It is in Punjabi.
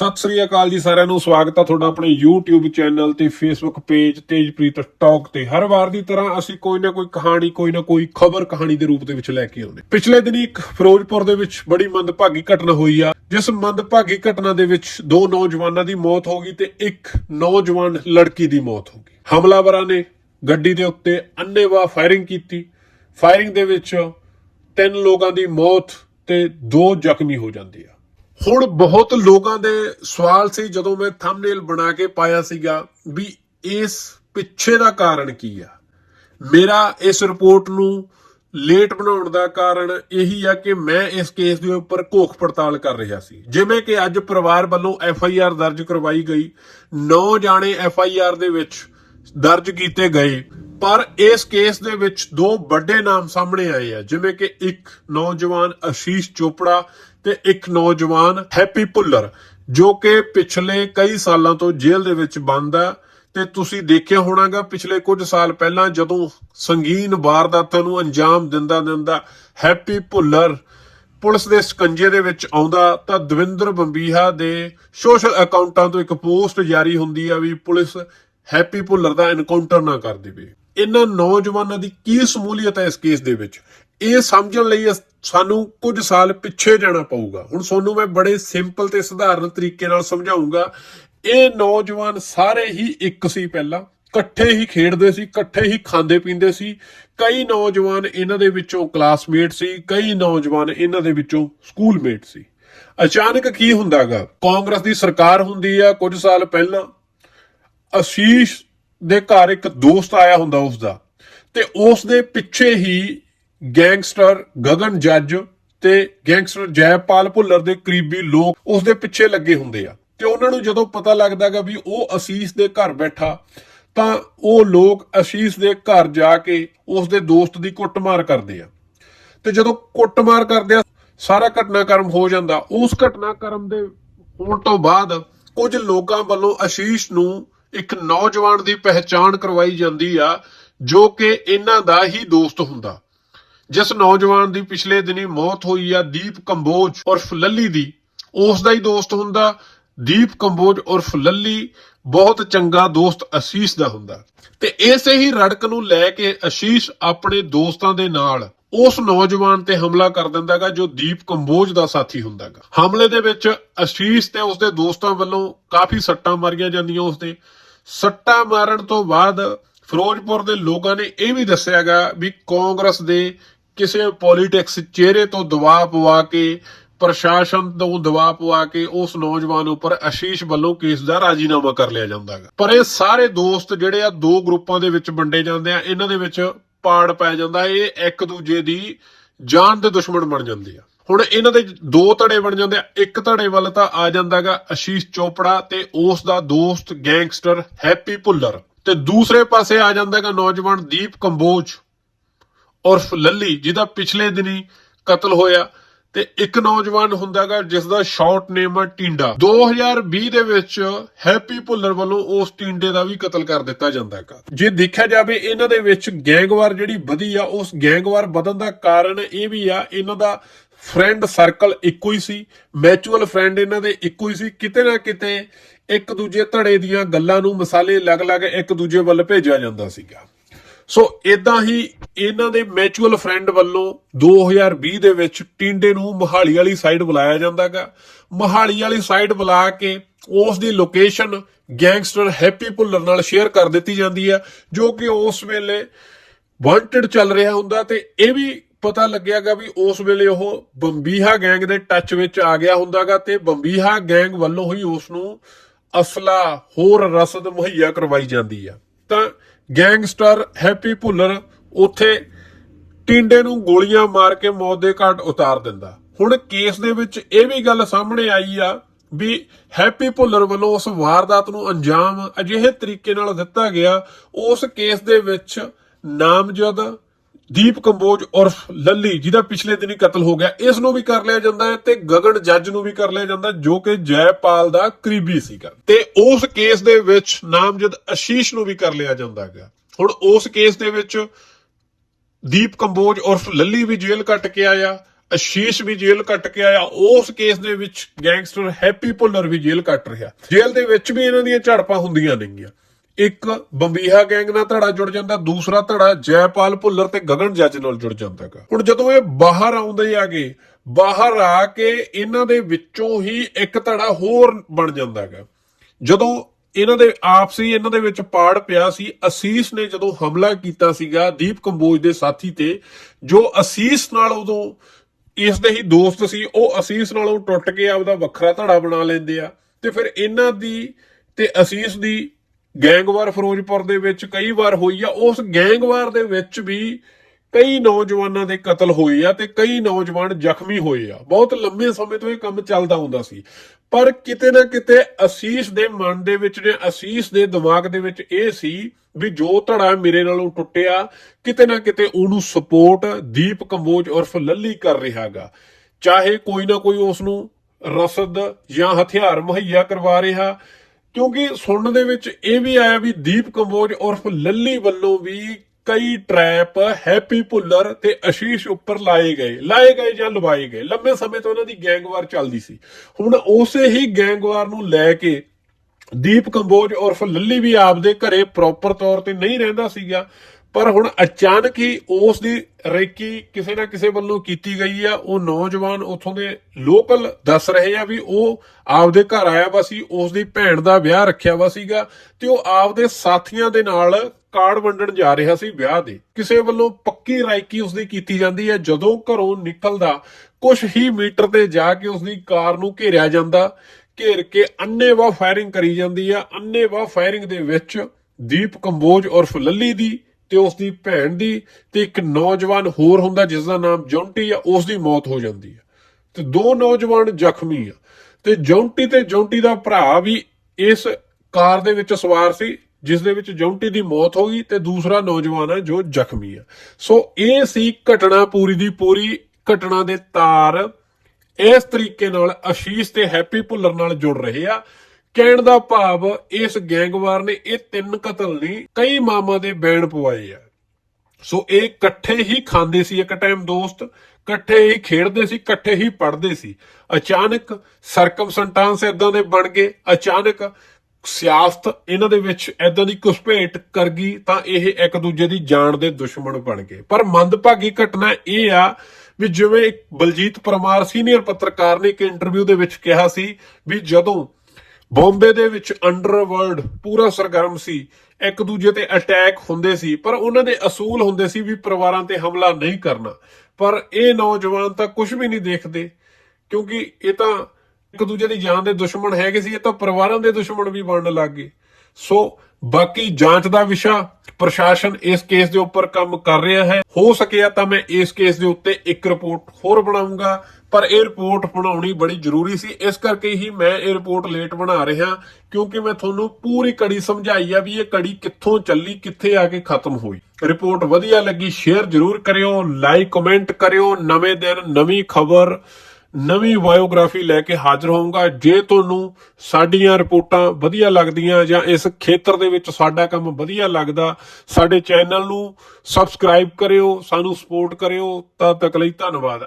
ਸਤਿ ਸ੍ਰੀ ਅਕਾਲ ਜੀ ਸਾਰਿਆਂ ਨੂੰ, ਸਵਾਗਤ ਆ ਤੁਹਾਡਾ ਆਪਣੇ YouTube ਚੈਨਲ ਤੇ Facebook ਪੇਜ ਤੇਜਪ੍ਰੀਤ ਟਾਕ ਤੇ। ਹਰ ਵਾਰ ਦੀ ਤਰ੍ਹਾਂ ਅਸੀਂ ਕੋਈ ਨਾ ਕੋਈ ਕਹਾਣੀ, ਕੋਈ ਨਾ ਕੋਈ ਖਬਰ ਕਹਾਣੀ ਦੇ ਰੂਪ ਦੇ ਵਿੱਚ ਲੈ ਕੇ ਆਉਂਦੇ। ਪਿਛਲੇ ਦਿਨੀ ਇੱਕ ਫਿਰੋਜ਼ਪੁਰ ਦੇ ਵਿੱਚ ਬੜੀ ਮੰਦਭਾਗੀ ਘਟਨਾ ਹੋਈ ਆ, ਜਿਸ ਮੰਦਭਾਗੀ ਘਟਨਾ ਦੇ ਵਿੱਚ ਦੋ ਨੌਜਵਾਨਾਂ ਦੀ ਮੌਤ ਹੋ ਗਈ ਤੇ ਇੱਕ ਨੌਜਵਾਨ ਲੜਕੀ ਦੀ ਮੌਤ ਹੋ ਗਈ। ਹਮਲਾਵਰਾਂ ਨੇ ਗੱਡੀ ਦੇ ਉੱਤੇ ਅੰਨੇਵਾਹ ਫਾਇਰਿੰਗ ਕੀਤੀ। ਫਾਇਰਿੰਗ ਦੇ ਵਿੱਚ ਤਿੰਨ ਲੋਕਾਂ ਦੀ ਮੌਤ ਤੇ ਦੋ ਜ਼ਖਮੀ ਹੋ ਜਾਂਦੇ ਆ। ਹੁਣ ਬਹੁਤ ਲੋਕਾਂ ਦੇ ਸਵਾਲ ਸੀ ਜਦੋਂ ਮੈਂ ਥੰਬਨੇਲ ਬਣਾ ਕੇ ਪਾਇਆ ਸੀਗਾ ਵੀ ਇਸ ਪਿੱਛੇ ਦਾ ਕਾਰਨ ਕੀ ਆ। ਮੇਰਾ ਇਸ ਰਿਪੋਰਟ ਨੂੰ ਲੇਟ ਬਣਾਉਣ ਦਾ ਕਾਰਨ ਇਹੀ ਆ ਕਿ ਮੈਂ ਇਸ ਕੇਸ ਦੇ ਉੱਪਰ ਘੋਖ ਪੜਤਾਲ ਕਰ ਰਿਹਾ ਸੀ। ਜਿਵੇਂ ਕਿ ਅੱਜ ਪਰਿਵਾਰ ਵੱਲੋਂ ਐਫ ਆਈ ਆਰ ਦਰਜ ਕਰਵਾਈ ਗਈ। 9 ਜਾਣੇ ਐਫ ਆਈ ਆਰ ਦੇ ਵਿੱਚ ਦਰਜ ਕੀਤੇ ਗਏ। ਪਰ ਇਸ ਕੇਸ ਦੇ ਵਿੱਚ ਦੋ ਵੱਡੇ ਨਾਮ ਸਾਹਮਣੇ ਆਏ ਆ। ਜਿਵੇਂ ਕਿ ਇੱਕ ਨੌਜਵਾਨ ਅਸ਼ੀਸ਼ ਚੋਪੜਾ ਤੇ ਇੱਕ ਨੌਜਵਾਨ ਹੈਪੀ ਭੁੱਲਰ, ਜੋ ਕਿ ਪਿਛਲੇ ਕਈ ਸਾਲਾਂ ਤੋਂ ਜੇਲ੍ਹ ਦੇ ਵਿੱਚ ਬੰਦ ਆ ਤੇ ਤੁਸੀਂ ਦੇਖਿਆ ਹੋਣਾਗਾ, ਪਿਛਲੇ ਕੁਝ ਸਾਲ ਪਹਿਲਾਂ ਜਦੋਂ ਸੰਗੀਨ ਵਾਰਦਾਤਾਂ ਨੂੰ ਅੰਜਾਮ ਦਿੰਦਾ ਦਿੰਦਾ ਹੈਪੀ ਭੁੱਲਰ ਪੁਲਿਸ ਦੇ ਸਕੰਜੇ ਦੇ ਵਿੱਚ ਆਉਂਦਾ, ਤਾਂ ਦਵਿੰਦਰ ਬੰਬੀਹਾ ਦੇ ਸੋਸ਼ਲ ਅਕਾਊਂਟਾਂ ਤੋਂ ਇੱਕ ਪੋਸਟ ਜਾਰੀ ਹੁੰਦੀ ਆ ਵੀ ਪੁਲਿਸ ਹੈਪੀ ਭੁੱਲਰ ਦਾ ਐਨਕਾਊਂਟਰ ਨਾ ਕਰ ਦੇਵੇ ਇਹਨਾਂ ਨੌਜਵਾਨਾਂ ਦੀ ਕੀ ਸਮੂਲੀਅਤ ਹੈ ਇਸ ਕੇਸ ਦੇ ਵਿੱਚ? ਇਹ ਸਮਝਣ ਲਈ ਅਸ- ਸਾਨੂੰ ਕੁਝ ਸਾਲ ਪਿੱਛੇ ਜਾਣਾ ਪਊਗਾ। ਹੁਣ ਤੁਹਾਨੂੰ ਮੈਂ ਬੜੇ ਸਿੰਪਲ ਤੇ ਸਧਾਰਨ ਤਰੀਕੇ ਨਾਲ ਸਮਝਾਉਂਗਾ। ਇਹ ਨੌਜਵਾਨ ਸਾਰੇ ਹੀ ਇੱਕ ਸੀ ਪਹਿਲਾਂ। ਇਕੱਠੇ ਹੀ ਖੇਡਦੇ ਸੀ, ਇਕੱਠੇ ਹੀ ਖਾਂਦੇ ਪੀਂਦੇ ਸੀ। ਕਈ ਨੌਜਵਾਨ ਇਹਨਾਂ ਦੇ ਵਿੱਚੋਂ ਕਲਾਸਮੇਟ ਸੀ, ਕਈ ਨੌਜਵਾਨ ਇਹਨਾਂ ਦੇ ਵਿੱਚੋਂ ਸਕੂਲਮੇਟ ਸੀ। ਅਚਾਨਕ ਕੀ ਹੁੰਦਾਗਾ? ਕਾਂਗਰਸ ਦੀ ਸਰਕਾਰ ਹੁੰਦੀ ਆ ਕੁਝ ਸਾਲ ਪਹਿਲਾਂ। ਅਸ਼ੀਸ਼ ਦੇ ਘਰ ਇੱਕ ਦੋਸਤ ਆਇਆ ਹੁੰਦਾ ਉਸ ਦਾ ਤੇ ਉਸ ਦੇ ਪਿੱਛੇ ਹੀ ਗੈਂਗਸਟਰ ਗਗਨ ਜੱਜ ਤੇ ਗੈਂਗਸਟਰ ਜੈਪਾਲ ਭੁੱਲਰ ਦੇ ਕਰੀਬੀ ਲੋਕ ਉਸ ਦੇ ਪਿੱਛੇ ਲੱਗੇ ਹੁੰਦੇ ਆ। ਤੇ ਉਹਨਾਂ ਨੂੰ ਜਦੋਂ ਪਤਾ ਲੱਗਦਾਗਾ ਵੀ ਉਹ ਅਸ਼ੀਸ਼ ਦੇ ਘਰ ਬੈਠਾ, ਤਾਂ ਉਹ ਲੋਕ ਅਸ਼ੀਸ਼ ਦੇ ਘਰ ਜਾ ਕੇ ਉਸ ਦੇ ਦੋਸਤ ਦੀ ਕੁੱਟਮਾਰ ਕਰਦੇ ਆ। ਤੇ ਜਦੋਂ ਕੁੱਟਮਾਰ ਕਰਦੇ ਆ, ਸਾਰਾ ਘਟਨਾਕ੍ਰਮ ਹੋ ਜਾਂਦਾ। ਉਸ ਘਟਨਾਕ੍ਰਮ ਦੇ ਹੋਣ ਤੋਂ ਬਾਅਦ ਕੁਝ ਲੋਕਾਂ ਵੱਲੋਂ ਅਸ਼ੀਸ਼ ਨੂੰ ਇੱਕ ਨੌਜਵਾਨ ਦੀ ਪਹਿਚਾਣ ਕਰਵਾਈ ਜਾਂਦੀ ਆ, ਜੋ ਕਿ ਇਹਨਾਂ ਦਾ ਹੀ ਦੋਸਤ ਹੁੰਦਾ। ਜਿਸ ਨੌਜਵਾਨ ਦੀ ਪਿਛਲੇ ਦਿਨੀ ਮੌਤ ਹੋਈ ਆ ਦੀਪ ਕੰਬੋਜ ਉਰਫ ਲੱਲੀ ਦੀ, ਉਸ ਦਾ ਹੀ ਦੋਸਤ ਹੁੰਦਾ, ਦੀਪ ਕੰਬੋਜ ਉਰਫ ਲੱਲੀ ਬਹੁਤ ਚੰਗਾ ਦੋਸਤ ਅਸ਼ੀਸ਼ ਦਾ ਹੁੰਦਾ। ਤੇ ਇਸੇ ਹੀ ਰੜਕ ਨੂੰ ਲੈ ਕੇ ਅਸ਼ੀਸ਼ ਆਪਣੇ ਦੋਸਤਾਂ ਦੇ ਨਾਲ ਉਸ ਨੌਜਵਾਨ ਤੇ ਹਮਲਾ ਕਰ ਦਿੰਦਾਗਾ ਜੋ ਦੀਪ ਕੰਬੋਜ ਦਾ ਸਾਥੀ ਹੁੰਦਾਗਾ ਹਮਲੇ ਦੇ ਵਿੱਚ ਅਸ਼ੀਸ਼ ਤੇ ਉਸਦੇ ਦੋਸਤਾਂ ਵੱਲੋਂ ਕਾਫੀ ਸੱਟਾਂ ਮਾਰੀਆਂ ਜਾਂਦੀਆਂ ਉਸਦੇ। ਸੱਟਾਂ ਮਾਰਨ ਤੋਂ ਬਾਅਦ ਫਿਰੋਜ਼ਪੁਰ ਦੇ ਲੋਕਾਂ ਨੇ ਇਹ ਵੀ ਦੱਸਿਆਗਾ ਵੀ ਕਾਂਗਰਸ ਦੇ ਕਿਸੇ ਪੋਲਿਟਿਕਸ ਚਿਹਰੇ ਤੋਂ ਦਬਾਅ ਪਵਾ ਕੇ, ਪ੍ਰਸ਼ਾਸਨ ਤੋਂ ਦਬਾਅ ਪਵਾ ਕੇ, ਉਸ ਨੌਜਵਾਨ ਉੱਪਰ ਆਸ਼ੀਸ਼ ਵੱਲੋਂ ਕੇਸ ਦਾ ਰਾਜੀਨਾਮਾ ਕਰ ਲਿਆ ਜਾਂਦਾਗਾ। ਪਰ ਇਹ ਸਾਰੇ ਦੋਸਤ ਜਿਹੜੇ ਆ, ਦੋ ਗਰੁੱਪਾਂ ਦੇ ਵਿੱਚ ਵੰਡੇ ਜਾਂਦੇ ਆ, ਇਹਨਾਂ ਦੇ ਵਿੱਚ ਪਾੜ ਪੈ ਜਾਂਦਾ, ਇਹ ਇੱਕ ਦੂਜੇ ਦੀ ਜਾਨ ਦੇ ਦੁਸ਼ਮਣ ਬਣ ਜਾਂਦੇ ਆ। ਹੁਣ ਇਹਨਾਂ ਦੇ ਦੋ ਧੜੇ ਬਣ ਜਾਂਦੇ ਆ, ਇੱਕ ਧੜੇ ਵੱਲ ਤਾਂ ਆ ਜਾਂਦਾਗਾ ਅਸ਼ੀਸ਼ ਚੋਪੜਾ ਤੇ ਉਸ ਦਾ ਦੋਸਤ ਗੈਂਗਸਟਰ ਹੈਪੀ ਭੁੱਲਰ। ਤੇ ਦੂਸਰੇ ਪਾਸੇ ਆ ਜਾਂਦਾਗਾ ਨੌਜਵਾਨ ਦੀਪ ਕੰਬੋਜ। ਉਰਫ ਲੱਲੀ, ਜਿਹਦਾ ਪਿਛਲੇ ਦਿਨੀ ਕਤਲ ਹੋਇਆ ਤੇ ਇੱਕ ਨੌਜਵਾਨ ਹੁੰਦਾਗਾ ਜਿਸ ਦਾ ਸ਼ਾਰਟ ਨੇਮ ਹੈ ਟਿੰਡਾ 2020 ਦੇ ਵਿੱਚ ਹੈਪੀ ਭੁੱਲਰ ਵੱਲੋਂ ਉਸ ਟਿੰਡੇ ਦਾ ਵੀ ਕਤਲ ਕਰ ਦਿੱਤਾ ਜਾਂਦਾ ਹੈਗਾ। ਜੇ ਦੇਖਿਆ ਜਾਵੇ, ਇਹਨਾਂ ਦੇ ਵਿੱਚ ਗੈਂਗਵਾਰ ਜਿਹੜੀ ਵਧੀ ਆ, ਉਸ ਗੈਂਗਵਾਰ ਵਧਣ ਦਾ ਕਾਰਨ ਇਹ ਵੀ ਆ, ਇਹਨਾਂ ਦਾ ਫਰੈਂਡ ਸਰਕਲ ਇੱਕੋ ਹੀ ਸੀ ਮੈਚੁਅਲ ਫਰੈਂਡ ਇਹਨਾਂ ਦੇ ਇੱਕੋ ਹੀ ਸੀ, ਕਿਤੇ ਨਾ ਕਿਤੇ ਇੱਕ ਦੂਜੇ ਧੜੇ ਦੀਆਂ ਗੱਲਾਂ ਨੂੰ ਮਸਾਲੇ ਲੱਗ-ਲੱਗ ਇੱਕ ਦੂਜੇ ਵੱਲ ਭੇਜਿਆ ਜਾਂਦਾ ਸੀਗਾ। ਸੋ ਇਦਾਂ ਹੀ ਇਹਨਾਂ ਦੇ ਮੈਚੁਅਲ ਫਰੈਂਡ ਵੱਲੋਂ 2020 ਦੇ ਵਿੱਚ ਟਿੰਡੇ ਨੂੰ ਮਹਾਲੀ ਵਾਲੀ ਸਾਈਡ ਬੁਲਾਇਆ ਜਾਂਦਾਗਾ। ਮਹਾਲੀ ਵਾਲੀ ਸਾਈਡ ਬੁਲਾ ਕੇ ਉਸ ਦੀ ਲੋਕੇਸ਼ਨ ਗੈਂਗਸਟਰ ਹੈਪੀ ਭੁੱਲਰ ਨਾਲ ਸ਼ੇਅਰ ਕਰ ਦਿੱਤੀ ਜਾਂਦੀ ਹੈ ਜੋ ਕਿ ਉਸ ਵੇਲੇ ਵਾਂਟਡ ਚੱਲ ਰਿਹਾ ਹੁੰਦਾ ਤੇ ਇਹ ਵੀ ਪਤਾ ਲੱਗਿਆਗਾ ਵੀ ਉਸ ਵੇਲੇ ਉਹ ਬੰਬੀਹਾ ਗੈਂਗ ਦੇ ਟੱਚ ਵਿੱਚ ਆ ਗਿਆ ਹੁੰਦਾਗਾ ਤੇ ਬੰਬੀਹਾ ਗੈਂਗ ਵੱਲੋਂ ਹੀ ਉਸ ਨੂੰ ਅਸਲਾ ਹੋਰ ਰਸਦ ਮੁਹੱਈਆ ਕਰਵਾਈ ਜਾਂਦੀ ਆ। ਤਾਂ ਗੈਂਗਸਟਰ ਹੈਪੀ ਭੁੱਲਰ ਉੱਥੇ ਟਿੰਡੇ ਨੂੰ ਗੋਲੀਆਂ ਮਾਰ ਕੇ ਮੌਤ ਦੇ ਘਾਟ ਉਤਾਰ ਦਿੰਦਾ। ਹੁਣ ਕੇਸ ਦੇ ਵਿੱਚ ਇਹ ਵੀ ਗੱਲ ਸਾਹਮਣੇ ਆਈ ਆ ਵੀ ਹੈਪੀ ਭੁੱਲਰ ਵੱਲੋਂ ਉਸ ਵਾਰਦਾਤ ਨੂੰ ਅੰਜਾਮ ਅਜਿਹੇ ਤਰੀਕੇ ਨਾਲ ਦਿੱਤਾ ਗਿਆ। ਉਸ ਕੇਸ ਦੇ ਵਿੱਚ ਨਾਮਜ਼ਦ ਦੀਪ ਕੰਬੋਜ ਉਰਫ ਲੱਲੀ, ਜਿਹਦਾ ਪਿਛਲੇ ਦਿਨੀ ਕਤਲ ਹੋ ਗਿਆ। ਇਸ ਨੂੰ ਵੀ ਕਰ ਲਿਆ ਜਾਂਦਾ ਹੈ ਤੇ ਗਗਨ ਜੱਜ ਨੂੰ ਵੀ ਕਰ ਲਿਆ ਜਾਂਦਾ, ਜੋ ਕਿ ਜੈਪਾਲ ਦਾ ਕਰੀਬੀ ਸੀਗਾ। ਤੇ ਉਸ ਕੇਸ ਦੇ ਵਿੱਚ ਨਾਮਜ਼ਦ ਅਸ਼ੀਸ਼ ਨੂੰ ਵੀ ਕਰ ਲਿਆ ਜਾਂਦਾ ਹੈਗਾ। ਹੁਣ ਉਸ ਕੇਸ ਦੇ ਵਿੱਚ ਦੀਪ ਕੰਬੋਜ ਉਰਫ ਲੱਲੀ ਵੀ ਜੇਲ੍ਹ ਕੱਟ ਕੇ ਆਇਆ, ਅਸ਼ੀਸ਼ ਵੀ ਜੇਲ੍ਹ ਕੱਟ ਕੇ ਆਇਆ, ਉਸ ਕੇਸ ਦੇ ਵਿੱਚ ਗੈਂਗਸਟਰ ਹੈਪੀ ਭੁੱਲਰ ਵੀ ਜੇਲ੍ਹ ਕੱਟ ਰਿਹਾ। ਜੇਲ੍ਹ ਦੇ ਵਿੱਚ ਵੀ ਇਹਨਾਂ ਦੀਆਂ ਝੜਪਾਂ ਹੁੰਦੀਆਂ ਨੇਗੀਆਂ। ਇੱਕ ਬੰਬੀਹਾ ਗੈਂਗ ਨਾਲ ਧੜਾ ਜੁੜ ਜਾਂਦਾ, ਦੂਸਰਾ ਧੜਾ ਜੈਪਾਲ ਭੁੱਲਰ ਤੇ ਗਗਨ ਜੱਜ ਨਾਲ ਜੁੜ ਜਾਂਦਾ ਹੈਗਾ। ਹੁਣ ਜਦੋਂ ਇਹ ਬਾਹਰ ਆਉਂਦੇ ਆਗੇ ਬਾਹਰ ਆ ਕੇ ਇਹਨਾਂ ਦੇ ਵਿੱਚੋਂ ਹੀ ਇੱਕ ਧੜਾ ਹੋਰ ਬਣ ਜਾਂਦਾ ਹੈਗਾ। ਜਦੋਂ ਇਹਨਾਂ ਦੇ ਆਪਸੀ, ਇਹਨਾਂ ਦੇ ਵਿੱਚ ਪਾੜ ਪਿਆ ਸੀ, ਅਸੀਸ ਨੇ ਜਦੋਂ ਹਮਲਾ ਕੀਤਾ ਸੀਗਾ ਦੀਪ ਕੰਬੋਜ ਦੇ ਸਾਥੀ ਤੇ, ਜੋ ਅਸੀਸ ਨਾਲ ਉਦੋਂ ਇਸ ਦੇ ਹੀ ਦੋਸਤ ਸੀ, ਉਹ ਅਸੀਸ ਨਾਲੋਂ ਟੁੱਟ ਕੇ ਆਪਦਾ ਵੱਖਰਾ ਧੜਾ ਬਣਾ ਲੈਂਦੇ ਆ। ਤੇ ਫਿਰ ਇਹਨਾਂ ਦੀ ਤੇ ਅਸੀਸ ਦੀ ਗੈਂਗਵਾਰ ਫਿਰੋਜ਼ਪੁਰ ਦੇ ਵਿੱਚ ਕਈ ਵਾਰ ਹੋਈ ਆ। ਉਸ ਗੈਂਗਵਾਰ ਦੇ ਵਿੱਚ ਵੀ ਕਈ ਨੌਜਵਾਨਾਂ ਦੇ ਕਤਲ ਹੋਏ ਆ ਤੇ ਕਈ ਨੌਜਵਾਨ ਜ਼ਖਮੀ ਹੋਏ ਆ। ਬਹੁਤ ਲੰਮੇ ਸਮੇਂ ਤੋਂ ਇਹ ਕੰਮ ਚੱਲਦਾ ਹੁੰਦਾ ਸੀ। ਪਰ ਕਿਤੇ ਨਾ ਕਿਤੇ ਅਸੀਸ ਦੇ ਮਨ ਦੇ ਵਿੱਚ ਨੇ, ਅਸੀਸ ਦੇ ਦਿਮਾਗ ਦੇ ਵਿੱਚ ਇਹ ਸੀ ਵੀ ਜੋ ਧੜਾ ਮੇਰੇ ਨਾਲੋਂ ਟੁੱਟਿਆ, ਕਿਤੇ ਨਾ ਕਿਤੇ ਉਹਨੂੰ ਸਪੋਰਟ ਦੀਪ ਕੰਬੋਜ ਉਰਫ ਲੱਲੀ ਕਰ ਰਿਹਾਗਾ ਚਾਹੇ ਕੋਈ ਨਾ ਕੋਈ ਉਸ ਨੂੰ ਰਸਦ ਜਾਂ ਹਥਿਆਰ ਮੁਹੱਈਆ ਕਰਵਾ ਰਿਹਾ ਕਿਉਂਕਿ ਸੁਣਨ ਦੇ ਵਿੱਚ ਇਹ ਵੀ ਆਇਆ ਵੀ ਦੀਪ ਕੰਬੋਜ ਉਰਫ ਲੱਲੀ ਵੱਲੋਂ ਵੀ ਕਈ ਟਰੈਪ ਹੈਪੀ ਭੁੱਲਰ ਤੇ ਅਸ਼ੀਸ਼ ਉੱਪਰ ਲਾਏ ਗਏ ਲਾਏ ਗਏ ਜਾਂ ਲਵਾਏ ਗਏ। ਲੰਬੇ ਸਮੇਂ ਤੋਂ ਉਹਨਾਂ ਦੀ ਗੈਂਗਵਾਰ ਚੱਲਦੀ ਸੀ। ਹੁਣ ਉਸੇ ਹੀ ਗੈਂਗਵਾਰ ਨੂੰ ਲੈ ਕੇ ਦੀਪ ਕੰਬੋਜ ਉਰਫ ਲੱਲੀ ਵੀ ਆਪਦੇ ਘਰੇ ਪ੍ਰੋਪਰ ਤੌਰ ਤੇ ਨਹੀਂ ਰਹਿੰਦਾ ਸੀਗਾ। ਪਰ ਹੁਣ ਅਚਾਨਕ ਹੀ ਉਸ ਦੀ ਰੇਕੀ ਕਿਸੇ ਨਾ ਕਿਸੇ ਵੱਲੋਂ ਕੀਤੀ ਗਈ ਆ। ਉਹ ਨੌਜਵਾਨ ਉੱਥੋਂ ਦੇ ਲੋਕਲ ਦੱਸ ਰਹੇ ਆ ਵੀ ਉਹ ਆਪਦੇ ਘਰ ਆਇਆ ਵਾ ਸੀ, ਉਸ ਦੀ ਭੈਣ ਦਾ ਵਿਆਹ ਰੱਖਿਆ ਵਾ ਸੀਗਾ ਤੇ ਉਹ ਆਪਦੇ ਸਾਥੀਆਂ ਦੇ ਨਾਲ ਕਾਰਡ ਵੰਡਣ ਜਾ ਰਿਹਾ ਸੀ ਵਿਆਹ ਦੇ। ਕਿਸੇ ਵੱਲੋਂ ਪੱਕੀ ਰਾਇਕੀ ਉਸ ਦੀ ਕੀਤੀ ਜਾਂਦੀ ਹੈ ਜਦੋਂ ਘਰੋਂ ਨਿਕਲਦਾ ਕੁਝ ਹੀ ਮੀਟਰ ਤੇ ਜਾ ਕੇ ਉਸ ਦੀ ਕਾਰ ਨੂੰ ਘੇਰਿਆ ਜਾਂਦਾ। ਘੇਰ ਕੇ ਅੰਨੇਵਾਹ ਫਾਇਰਿੰਗ ਕਰੀ ਜਾਂਦੀ ਆ। ਅੰਨੇਵਾਹ ਫਾਇਰਿੰਗ ਦੇ ਵਿੱਚ ਦੀਪ ਕੰਬੋਜ ਔਰ ਲੱਲੀ ਦੀ ਤੇ ਉਸ ਦੀ ਭੈਣ ਦੀ ਤੇ ਇੱਕ ਨੌਜਵਾਨ ਹੋਰ ਹੁੰਦਾ ਜਿਸ ਦਾ ਨਾਮ ਜੌਂਟੀ ਆ ਉਸ ਦੀ ਮੌਤ ਹੋ ਜਾਂਦੀ ਆ। ਤੇ ਦੋ ਨੌਜਵਾਨ ਜ਼ਖਮੀ ਆ। ਤੇ ਜੌਂਟੀ ਤੇ ਜੌਂਟੀ ਦਾ ਭਰਾ ਵੀ ਇਸ ਕਾਰ ਦੇ ਵਿੱਚ ਸਵਾਰ ਸੀ, ਜਿਸ ਦੇ ਵਿੱਚ ਜੌਂਟੀ ਦੀ ਮੌਤ ਹੋ ਗਈ ਤੇ ਦੂਸਰਾ ਨੌਜਵਾਨ ਆ ਜੋ ਜ਼ਖਮੀ ਆ। ਸੋ ਇਹ ਸੀ ਘਟਨਾ ਪੂਰੀ ਦੀ ਪੂਰੀ, ਘਟਨਾ ਦੇ ਤਾਰ ਇਸ ਤਰੀਕੇ ਨਾਲ ਅਸ਼ੀਸ਼ ਤੇ ਹੈਪੀ ਭੁੱਲਰ ਨਾਲ ਜੁੜ ਰਹੇ ਆ। ਕਹਿਣ ਦਾ ਭਾਵ ਇਸ ਗੈਂਗਵਾਰ ਨੇ ਇਹ ਤਿੰਨ ਕਤਲ ਨਹੀਂ, ਕਈ ਮਾਮਾ ਦੇ ਬੈਣ ਪਵਾਏ ਆ। ਸੋ ਇਹ ਇਕੱਠੇ ਹੀ ਖਾਂਦੇ ਸੀ ਇੱਕ ਟਾਈਮ ਦੋਸਤ, ਇਕੱਠੇ ਹੀ ਖੇਡਦੇ ਸੀ, ਇਕੱਠੇ ਹੀ ਪੜ੍ਹਦੇ ਸੀ। ਅਚਾਨਕ ਸਰਕਮਸਟੈਂਸ ਇਦਾਂ ਦੇ ਬਣ ਗਏ, ਅਚਾਨਕ ਸਿਆਸਤ ਇਹਨਾਂ ਦੇ ਵਿੱਚ ਇਦਾਂ ਦੀ ਘੁਸਪੇਟ ਕਰ ਗਈ ਤਾਂ ਇਹ ਇੱਕ ਦੂਜੇ ਦੀ ਜਾਨ ਦੇ ਦੁਸ਼ਮਣ ਬਣ ਗਏ। ਪਰ ਮੰਦਭਾਗੀ ਘਟਨਾ ਇਹ ਆ ਵੀ ਜਿਵੇਂ ਬਲਜੀਤ ਪਰਮਾਰ ਸੀਨੀਅਰ ਪੱਤਰਕਾਰ ਨੇ ਇੱਕ ਇੰਟਰਵਿਊ ਦੇ ਵਿੱਚ ਕਿਹਾ ਸੀ ਵੀ ਜਦੋਂ ਬੰਬੇ ਦੇ ਵਿੱਚ ਅੰਡਰਵਰਲਡ ਪੂਰਾ ਸਰਗਰਮ ਸੀ, ਇੱਕ ਦੂਜੇ ਤੇ ਅਟੈਕ ਹੁੰਦੇ ਸੀ, ਪਰ ਉਹਨਾਂ ਦੇ ਅਸੂਲ ਹੁੰਦੇ ਸੀ ਵੀ ਪਰਿਵਾਰਾਂ ਤੇ ਹਮਲਾ ਨਹੀਂ ਕਰਨਾ। ਪਰ ਇਹ ਨੌਜਵਾਨ ਤਾਂ ਕੁਝ ਵੀ ਨਹੀਂ ਦੇਖਦੇ, ਕਿਉਂਕਿ ਇਹ ਤਾਂ ਇੱਕ ਦੂਜੇ ਦੀ ਜਾਨ ਦੇ ਦੁਸ਼ਮਣ ਹੈਗੇ ਸੀ, ਇਹ ਤਾਂ ਪਰਿਵਾਰਾਂ ਦੇ ਦੁਸ਼ਮਣ ਵੀ ਬਣਨ ਲੱਗ ਗਏ। ਸੋ ਬਾਕੀ ਜਾਂਚ ਦਾ ਵਿਸ਼ਾ, ਪ੍ਰਸ਼ਾਸਨ ਇਸ ਕੇਸ ਦੇ ਉੱਪਰ ਕੰਮ ਕਰ ਰਿਹਾ ਹੈ। ਹੋ ਸਕਿਆ ਤਾਂ ਮੈਂ ਇਸ ਕੇਸ ਦੇ ਉੱਤੇ ਇੱਕ ਰਿਪੋਰਟ ਹੋਰ ਬਣਾਉਂਗਾ, ਪਰ ਇਹ ਰਿਪੋਰਟ ਬਣਾਉਣੀ ਬੜੀ ਜ਼ਰੂਰੀ ਸੀ। ਇਸ ਕਰਕੇ ਹੀ ਮੈਂ ਇਹ ਰਿਪੋਰਟ ਲੇਟ ਬਣਾ ਰਿਹਾ, ਕਿਉਂਕਿ ਮੈਂ ਤੁਹਾਨੂੰ ਪੂਰੀ ਕੜੀ ਸਮਝਾਈ ਆ ਵੀ ਇਹ ਕੜੀ ਕਿੱਥੋਂ ਚੱਲੀ, ਕਿੱਥੇ ਆ ਕੇ ਖਤਮ ਹੋਈ। ਰਿਪੋਰਟ ਵਧੀਆ ਲੱਗੀ ਸ਼ੇਅਰ ਜ਼ਰੂਰ ਕਰਿਓ ਲਾਈਕ ਕਮੈਂਟ ਕਰਿਓ। ਨਵੇਂ ਦਿਨ, ਨਵੀਂ ਖਬਰ। ਨਵੀਂ ਬਾਇਓਗ੍ਰਾਫੀ ਲੈ ਕੇ ਹਾਜ਼ਰ ਹੋਊਂਗਾ। ਜੇ ਤੁਹਾਨੂੰ ਸਾਡੀਆਂ ਰਿਪੋਰਟਾਂ ਵਧੀਆ ਲੱਗਦੀਆਂ ਜਾਂ ਇਸ ਖੇਤਰ ਦੇ ਵਿੱਚ ਸਾਡਾ ਕੰਮ ਵਧੀਆ ਲੱਗਦਾ, ਸਾਡੇ ਚੈਨਲ ਨੂੰ ਸਬਸਕ੍ਰਾਈਬ ਕਰਿਓ, ਸਾਨੂੰ ਸਪੋਰਟ ਕਰਿਓ, ਤਦ ਤੱਕ ਲਈ ਧੰਨਵਾਦ।